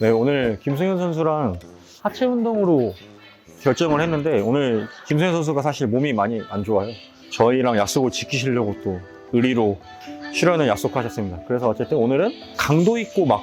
네, 오늘 김승현 선수랑 하체 운동으로 결정을 했는데 오늘 김승현 선수가 사실 몸이 많이 안 좋아요. 저희랑 약속을 지키시려고 또 의리로 출연을 약속하셨습니다. 그래서 어쨌든 오늘은 강도 있고 막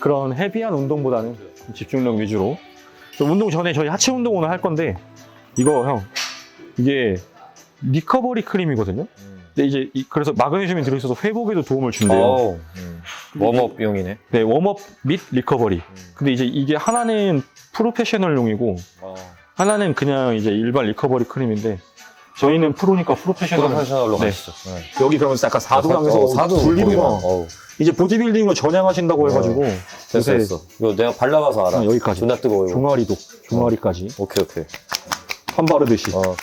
그런 헤비한 운동보다는 집중력 위주로 또 운동 전에 저희 하체 운동 오늘 할 건데 이거 형 이게 리커버리 크림이거든요. 근데 이제 이- 그래서 마그네슘이 들어있어서 회복에도 도움을 준대요. 어우, 음. 웜업용이네. 네, 웜업 및 리커버리. 근데 이제 이게 하나는 프로페셔널용이고 어. 하나는 그냥 이제 일반 리커버리 크림인데 저희는 프로니까 프로페셔널. 프로페셔널로 네. 가시죠. 네. 여기 그러면 사두강에서 어, 사두 분리구나. 거기가. 어우, 이제 보디빌딩으로 전향하신다고 해가지고 됐어, 요새 됐어. 이거 내가 발라봐서 알아. 아, 여기까지. 존나 뜨거워, 이거. 종아리도 종아리까지 오케이, 오케이. 판 바르듯이. 어, 어.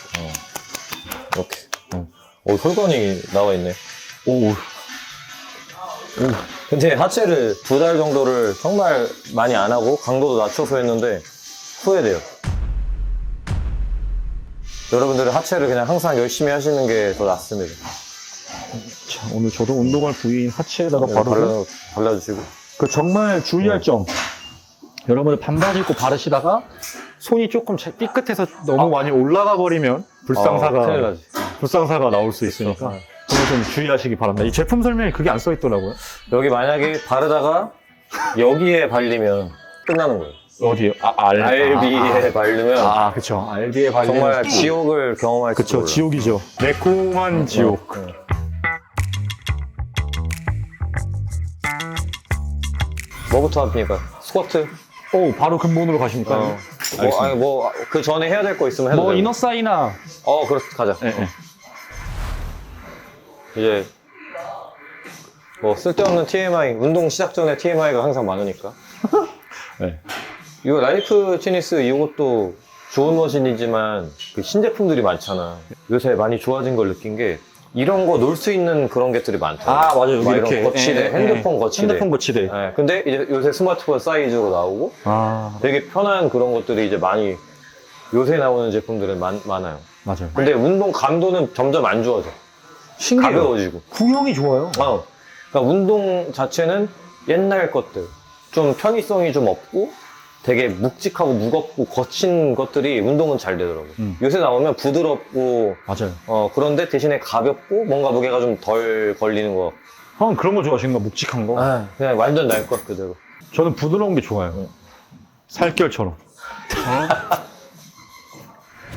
이렇게. 어, 어, 혈관이 나와 있네. 오, 근데 하체를 두 달 정도를 정말 많이 안 하고 강도도 낮춰서 했는데 후회돼요. 여러분들은 하체를 그냥 항상 열심히 하시는 게 더 낫습니다. 자, 오늘 저도 운동할 부위인 하체에다가 이거 바르고 발라, 발라주시고. 그 정말 주의할 점. 여러분들 반바지 입고 바르시다가 손이 조금 차- 삐끗해서 너무 많이 올라가 버리면 불상사가 어, 큰일 나지. 불상사가 나올 수 있으니까 네. 그거 좀 주의하시기 바랍니다. 이 제품 설명에 그게 안 써 있더라고요. 여기 만약에 바르다가 여기에 발리면 끝나는 거예요. 어디요? 아, 알, RB에 바르면 아, 아 그쵸. RB에 발리는 정말 지옥을 경험할 수 그쵸. 지옥이죠. 매콤한 지옥. 뭐부터 합니까? 스쿼트? 오, 바로 근본으로 가십니까? 어. 뭐, 아니 뭐 그 전에 해야 될 거 있으면 해도 뭐 돼요. 이너 사이나 어, 그렇 가자. 네, 네. 이제 뭐 쓸데없는 TMI, 운동 시작 전에 TMI가 항상 많으니까. 네. 이거 라이프 테니스 이것도 좋은 머신이지만 그 신제품들이 많잖아. 요새 많이 좋아진 걸 느낀 게 이런 거 놀 수 있는 그런 것들이 많다. 아, 맞아요. 막 이렇게. 이런 거치대, 예, 예, 핸드폰 예. 거치대. 핸드폰 거치대. 네, 근데 이제 요새 스마트폰 사이즈로 나오고 아, 되게 편한 그런 것들이 이제 많이 요새 나오는 제품들은 많, 많아요. 맞아요. 근데 운동 감도는 점점 안 좋아져. 신기해요. 가벼워지고. 구형이 좋아요. 어. 그러니까 운동 자체는 옛날 것들, 좀 편의성이 좀 없고, 되게 묵직하고 무겁고 거친 것들이 운동은 잘 되더라고. 음. 요새 나오면 부드럽고, 맞아요. 어, 그런데 대신에 가볍고, 뭔가 무게가 좀 덜 걸리는 거. 형 그런 거 좋아하시는 거 묵직한 거? 아, 그냥 완전 날 것 그대로. 저는 부드러운 게 좋아요. 응. 살결처럼.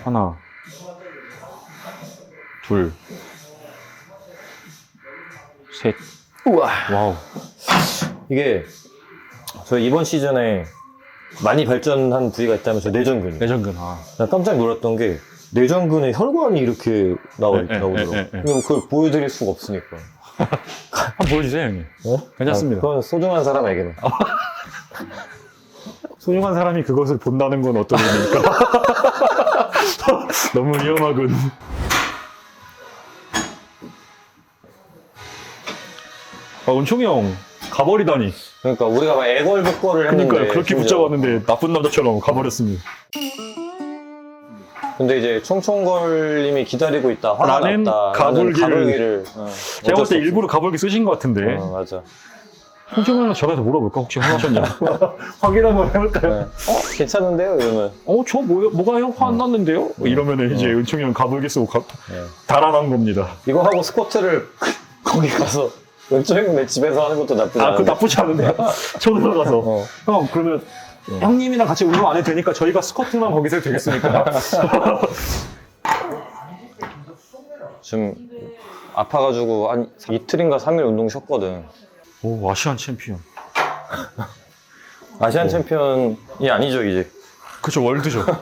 하나, 둘, 셋. 우와. 와우. 이게, 저희 이번 시즌에 많이 발전한 부위가 있다면서 내전근. 내전근. 아. 나 깜짝 놀랐던 게, 내전근에 혈관이 이렇게 나오, 네, 네. 네, 네, 네. 근데 뭐 그걸 보여드릴 수가 없으니까. 한번 보여주세요, 형님. 어? 괜찮습니다. 아, 그건 소중한 사람에게는. 소중한 사람이 그것을 본다는 건 어떤 의미입니까? 너무 위험하군. 아, 은총이 형, 가버리다니. 그러니까 우리가 막 애걸복걸을 했는데. 그러니까 그렇게 심지어. 붙잡았는데 나쁜 남자처럼 가버렸습니다. 근데 이제 총총걸님이 기다리고 있다. 화가 라는 났다. 가불기를- 가불기를. 어, 제가 어쩔 봤을 때수 없어. 일부러 가볼게 쓰신 것 같은데. 어, 맞아. 형 전화해서 물어볼까? 혹시 화나셨냐? 확인 한번 네. 해볼까요? 어, 괜찮은데요? 이러면. 어, 저 뭐, 뭐가 형 화났는데요? 이러면은 이제 은총이 형 가불기 쓰고 가, 네. 달아난 겁니다. 이거 하고 스쿼트를 거기 가서 왼쪽에 내 집에서 하는 것도 나쁘지 아, 않아. 그 나쁘지 않은데. 쳐들어 가서. 어. 형, 그러면 형님이랑 같이 운동 안 해도 되니까 저희가 스쿼트만 거기서 해도 되겠습니까? 지금 아파가지고 한 이틀인가 3일 운동 쉬었거든. 오, 아시안 챔피언. 아시안 챔피언이 아니죠, 이제. 그쵸, 월드죠.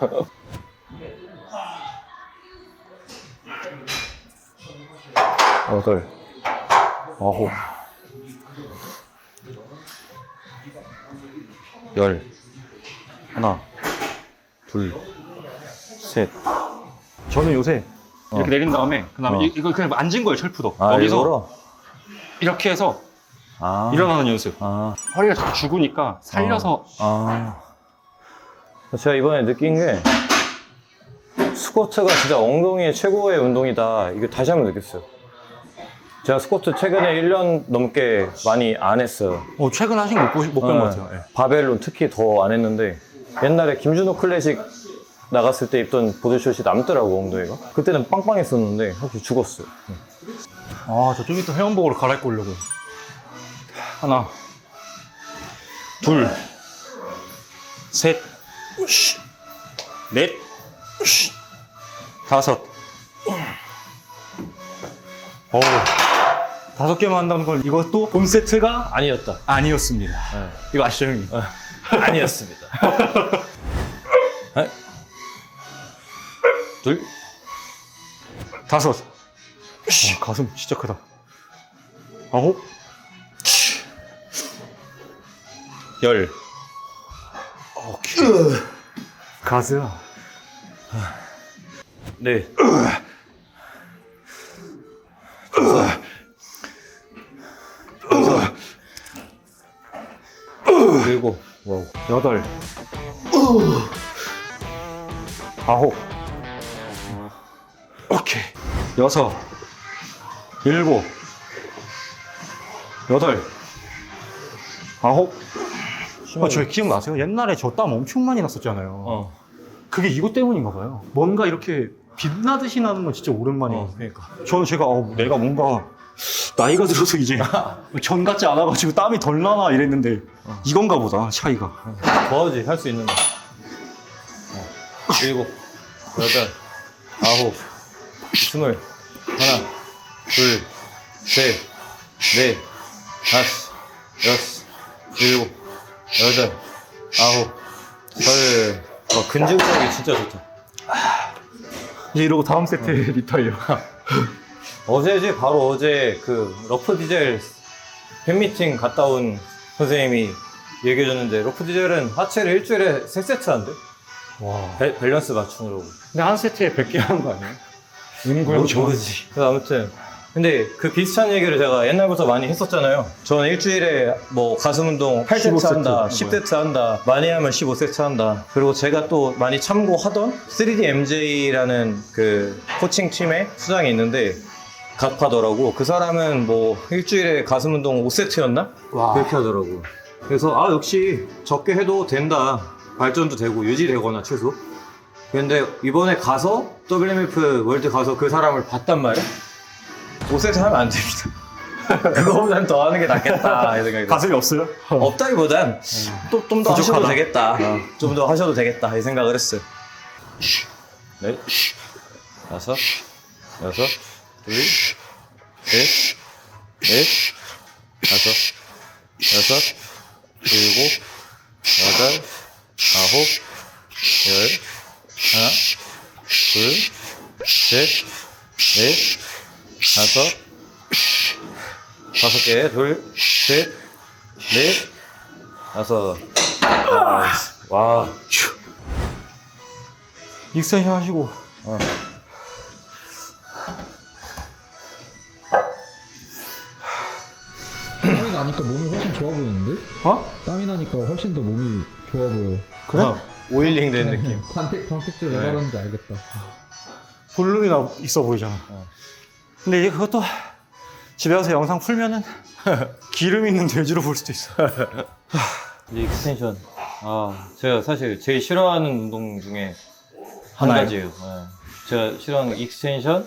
여덟, 아홉, 열, 하나, 둘, 셋. 저는 요새 이렇게 내린 다음에 그다음에 어. 이- 이걸 그냥 앉은 거예요 철푸도 아, 여기서 일부러? 이렇게 해서 아. 일어나는 연습. 아. 허리가 자꾸 죽으니까 살려서 아. 제가 이번에 느낀 게 스쿼트가 진짜 엉덩이의 최고의 운동이다. 이거 다시 한번 느꼈어요. 제가 스쿼트 최근에 1년 넘게 많이 안 했어요. 어, 최근 하신 거못본 것 네. 같아요. 예. 바벨로 특히 더 안 했는데 옛날에 김준호 클래식 나갔을 때 입던 보드숏이 남더라고 엉덩이가. 그때는 빵빵했었는데 확실히 죽었어요. 아, 저 좀 이따 회원복으로 갈아입고 오려고. 하나, 둘, 셋, 으쌰, 넷, 으쌰, 다섯. 오, 다섯 개만 한다는 건 이것도 본 세트가 아니었다. 아니었습니다. 네. 이거 아시죠, 형님? 아니었습니다. 하나, 둘, 다섯. 와, 가슴 진짜 크다. 아홉. 열. 오케이. 가즈야. 네. 여덟. 아홉. 오케이. 여섯. 일곱. 여덟. 아홉. 아, 저 기억나세요? 옛날에 저 땀 엄청 많이 났었잖아요. 어. 그게 이것 때문인가 봐요. 뭔가 이렇게 빛나듯이 나는 건 진짜 오랜만이에요. 어, 그러니까. 저는 제가 어, 내가 뭔가 나이가 들어서 이제 전 같지 않아가지고 땀이 덜 나나 이랬는데 이건가 보다 차이가. 더하지 할 수 있는 거. 어. 일곱, 여덟, 아홉, 스물, 하나, 둘, 셋, 넷, 다섯, 여섯, 일곱, 여덟, 아홉, 열. 와, 근증력이 진짜 좋다. 이제 이러고 다음 세트 리타이어. 어제지 바로 어제 그 러프 디젤 팬미팅 갔다 온 선생님이 얘기해줬는데 러프 디젤은 하체를 일주일에 세 세트 한대. 와. 밸- 밸런스 맞추느라고. 근데 한 세트에 100개 하는 거 아니에요? 인구형 모르지. 그래서 아무튼 근데 그 비슷한 얘기를 제가 옛날부터 많이 했었잖아요. 저는 일주일에 뭐 가슴 운동 8세트 15세트 한다, 한 10세트 한다, 많이 하면 15세트 한다. 그리고 제가 또 많이 참고하던 3D MJ라는 그 코칭 팀의 수장이 있는데 각파더라고. 그 사람은 뭐 일주일에 가슴 운동 5세트였나? 와. 그렇게 하더라고. 그래서 아 역시 적게 해도 된다. 발전도 되고 유지되거나 최소. 근데 이번에 가서 WMF 월드 가서 그 사람을 봤단 말이야. 5세트 하면 안 됩니다. 그거보단 더 하는 게 낫겠다 이 생각이 들어. 가슴이 없어요? 없다기보단 또좀더 하셔도 부족하다. 되겠다. 좀 더 하셔도 되겠다 이 생각을 했어요. 넷, 다섯, 여섯, 둘, 셋, 넷, 다섯, 여섯, 일곱, 여덟, 아홉, 열, 하나, 둘, 셋, 넷, 다섯, 다섯 개, 둘, 셋, 넷, 다섯. 아, 와, 익스텐션 하시고. 어. 어? 땀이 나니까 훨씬 더 몸이 좋아 보여. 그래? 어, 오일링 된 느낌. 관택, 관택제 왜 네. 말하는지 알겠다. 볼륨이 나 있어 보이잖아. 어. 근데 이게 그것도 집에 가서 영상 풀면은 기름 있는 돼지로 볼 수도 있어. 이제 익스텐션. 아, 제가 사실 제일 싫어하는 운동 중에 하나요? 하나지요. 네. 제가 싫어하는 거 익스텐션,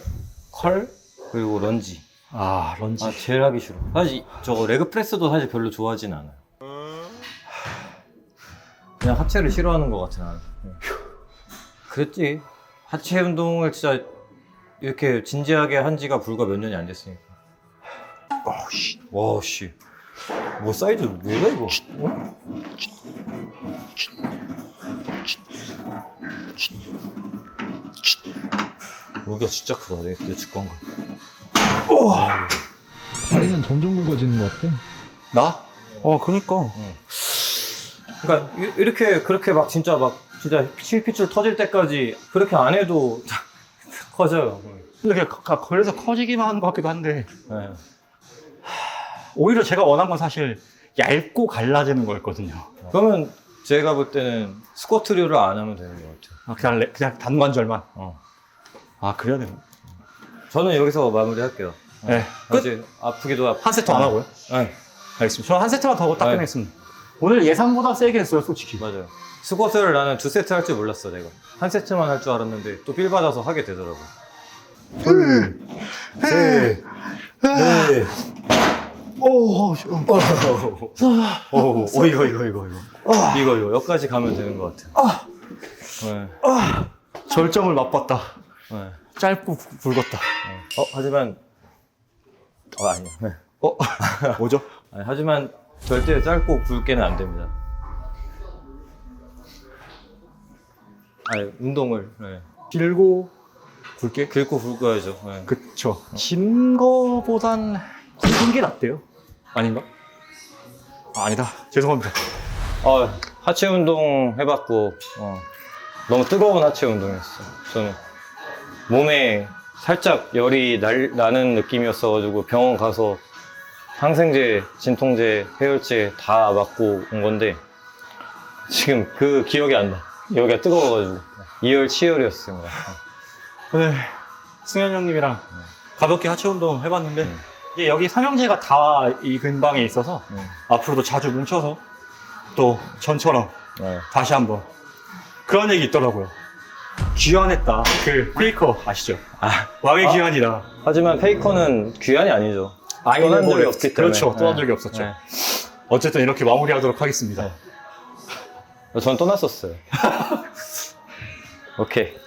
컬, 그리고 런지. 아, 런지. 아, 제일 하기 싫어. 사실 저거 레그 프레스도 사실 별로 좋아하진 않아요. 그냥 하체를 싫어하는 것 같아 나는. 그랬지. 하체 운동을 진짜 이렇게 진지하게 한 지가 불과 몇 년이 안 됐으니까. 어, 씨. 와, 씨. 뭐 사이즈 뭐야 이거? 어? 여기가 진짜 크다. 내, 내 직관 거. 다리는 점점 굵어지는 것 같아. 나? 어, 그니까. 그러니까 이- 이렇게 그렇게 막 진짜 막 진짜 실핏줄 터질 때까지 그렇게 안 해도 커져요. 근데 그냥 가- 그래서 커지기만 하는 것 같기도 한데. 네. 오히려 제가 원한 건 사실 얇고 갈라지는 거였거든요. 그러면 제가 볼 때는 스쿼트류를 안 하면 되는 것 같아요. 아, 그냥, 레- 그냥 단관절만. 어. 아, 그래야 되나? 저는 여기서 마무리할게요. 네. 끝? 아직 아프기도 아프. 한 세트 안 하고요? 네, 알겠습니다. 저는 한 세트만 더딱 네. 끝냈습니다. 오늘 예상보다 세게 했어요, 솔직히. 맞아요. 스쿼트를 나는 두 세트 할 줄 몰랐어, 내가. 한 세트만 할 줄 알았는데 또빌 받아서 하게 되더라고. 둘, 셋, 넷. 오, 오, 오, 오, 이거, 이거, 이거, 이거. 이거, 이거, 여기까지 가면 되는 것 같아. 네, 절정을 맛봤다. 네. 짧고 굵- 굵었다. 어, 하지만, 어, 아니야. 네. 어? 뭐죠? 아니, 하지만 절대 짧고 굵게는 안 됩니다. 아니, 운동을, 네. 길고 굵게? 굵고 굵어야죠. 네. 그쵸. 긴 거보단 굵은 게 낫대요. 아닌가? 아, 아니다. 죄송합니다. 어, 하체 운동 해봤고, 어, 너무 뜨거운 하체 운동이었어. 저는 몸에 살짝 열이 날, 나는 느낌이었어가지고 병원 가서 항생제, 진통제, 해열제 다 맞고 온 건데, 지금 그 기억이 안 나. 여기가 뜨거워가지고. 이열 치열이었습니다. 오늘 승현 형님이랑 가볍게 하체 운동 해봤는데 음. 이게 여기 삼형제가 다 이 근방에 있어서 음. 앞으로도 자주 뭉쳐서 또 전처럼 네. 다시 한번 그런 얘기 있더라고요. 귀환했다. 그 페이커 아시죠? 아, 왕의 아. 귀환이다. 하지만 페이커는 귀환이 아니죠. 떠난 적이 없기 때문에. 그렇죠. 떠난 네. 적이 없었죠. 네. 어쨌든 이렇게 마무리하도록 하겠습니다. 전 떠났었어요. 오케이.